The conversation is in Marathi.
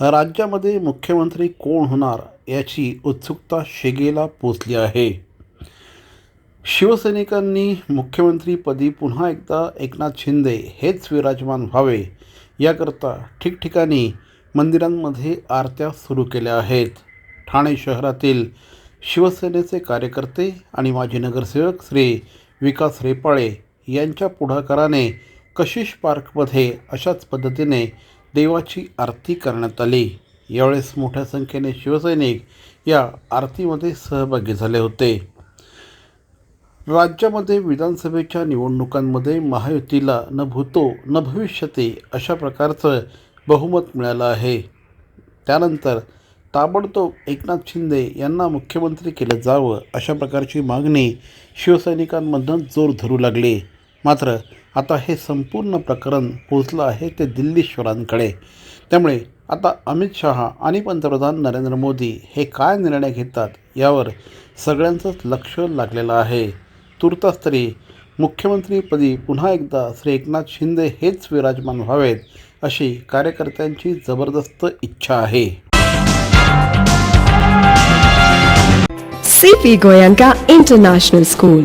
राज्यामध्ये मुख्यमंत्री कोण होणार याची उत्सुकता शेगेला पोचली आहे. शिवसैनिकांनी मुख्यमंत्रीपदी पुन्हा एकदा एकनाथ शिंदे हेच विराजमान व्हावे याकरता ठिकठिकाणी मंदिरांमध्ये आरत्या सुरू केल्या आहेत. ठाणे शहरातील शिवसेनेचे कार्यकर्ते आणि माजी नगरसेवक श्री विकास रेपाळे यांच्या पुढाकाराने कशिश पार्कमध्ये अशाच पद्धतीने देवाची आरती करण्यात आली. यावेळेस मोठ्या संख्येने शिवसैनिक या आरतीमध्ये सहभागी झाले होते. राज्यामध्ये विधानसभेच्या निवडणुकांमध्ये महायुतीला न भूतो न भविष्यते अशा प्रकारचं बहुमत मिळालं आहे. त्यानंतर ताबडतोब एकनाथ शिंदे यांना मुख्यमंत्री केलं जावं अशा प्रकारची मागणी शिवसैनिकांमधनं जोर धरू लागली. मात्र आता हे संपूर्ण प्रकरण पोचलं आहे ते दिल्लीश्वरांकडे. त्यामुळे आता अमित शहा आणि पंतप्रधान नरेंद्र मोदी हे काय निर्णय घेतात यावर सगळ्यांचंच लक्ष लागलेलं आहे. तुर्तास तरी मुख्यमंत्रीपदी पुन्हा एकदा श्री एकनाथ शिंदे हेच विराजमान व्हावेत अशी कार्यकर्त्यांची जबरदस्त इच्छा आहे. CP Goenka international school